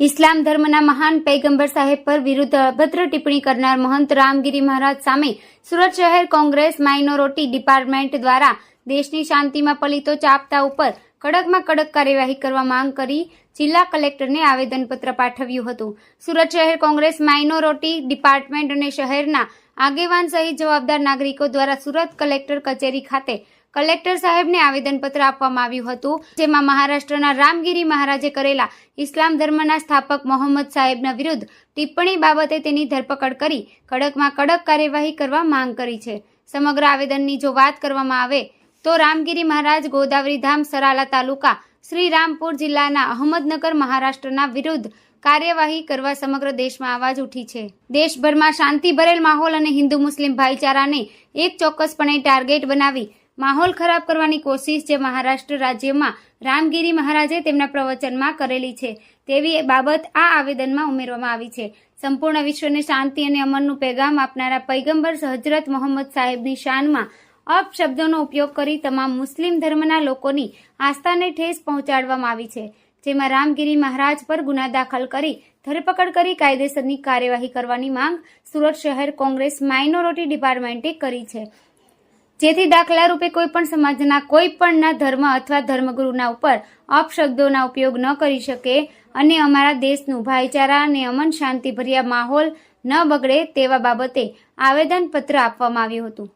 ઇસ્લામ ધર્મના મહાન પૈગંબર સાહેબ પર વિરુદ્ધ અભદ્ર ટિપ્પણી કરનાર મહંત રામગીરી મહારાજ સામે સુરત શહેર કોંગ્રેસ માઇનોરિટી ડિપાર્ટમેન્ટ દ્વારા દેશની શાંતિમાં પલિતો ચાપતા ઉપર કડકમાં કડક કાર્યવાહી કરવા માંગ કરી જિલ્લા કલેક્ટરને આવેદનપત્ર પાઠવ્યું હતું. સુરત શહેર કોંગ્રેસ માઇનોરિટી ડિપાર્ટમેન્ટ અને શહેરના આગેવાન સહિત જવાબદાર નાગરિકો દ્વારા સુરત કલેક્ટર કચેરી ખાતે કલેક્ટર સાહેબને આવેદનપત્ર આપવામાં આવ્યું હતું, જેમાં મહારાષ્ટ્રના રામગીરી મહારાજે કરેલા ઇસ્લામ ધર્મના સ્થાપક મોહમ્મદ સાહેબના વિરુદ્ધ ટિપ્પણી બાબતે તેની ધરપકડ કરી કડકમાં કડક કાર્યવાહી કરવા માંગ કરી છે. સમગ્ર આવેદનની જો વાત કરવામાં આવે, તો રામગીરી મહારાજ ગોદાવરી ધામ સરાલા તાલુકા શ્રીરામપુર જિલ્લાના અહમદનગર મહારાષ્ટ્રના વિરુદ્ધ કાર્યવાહી કરવા સમગ્ર દેશમાં અવાજ ઉઠી છે. દેશભરમાં શાંતિ ભરેલ માહોલ અને હિન્દુ મુસ્લિમ ભાઈચારાને એક ચોક્કસપણે ટાર્ગેટ બનાવી માહોલ ખરાબ કરવાની કોશિશ જે મહારાષ્ટ્ર રાજ્યમાં રામગીરી મહારાજે તેમના પ્રવચનમાં કરેલી છે, તેવી બાબત આ આવેદનમાં ઉમેરવામાં આવી છે. સંપૂર્ણ વિશ્વને શાંતિ અને અમનનું પેગામ આપનારા પૈગંબર હજરત મોહમ્મદ સાહેબની શાનમાં અપશબ્દોનો ઉપયોગ કરી તમામ મુસ્લિમ ધર્મના લોકોની આસ્થાને ઠેસ પહોંચાડવામાં આવી છે, જેમાં રામગીરી મહારાજ પર ગુના દાખલ કરી, ધરપકડ કરી કાયદેસરની કાર્યવાહી કરવાની માંગ સુરત શહેર કોંગ્રેસ માઇનોરિટી ડિપાર્ટમેન્ટે કરી છે. જેથી દાખલા રૂપે કોઈ પણ સમાજના કોઈ પણના ધર્મ અથવા ધર્મગુરુના ઉપર અપશબ્દોના ઉપયોગ ન કરી શકે અને અમારા દેશનું ભાઈચારા અને અમન શાંતિભર્યા માહોલ ન બગડે તેવા બાબતે આવેદનપત્ર આપવામાં આવ્યું હતું.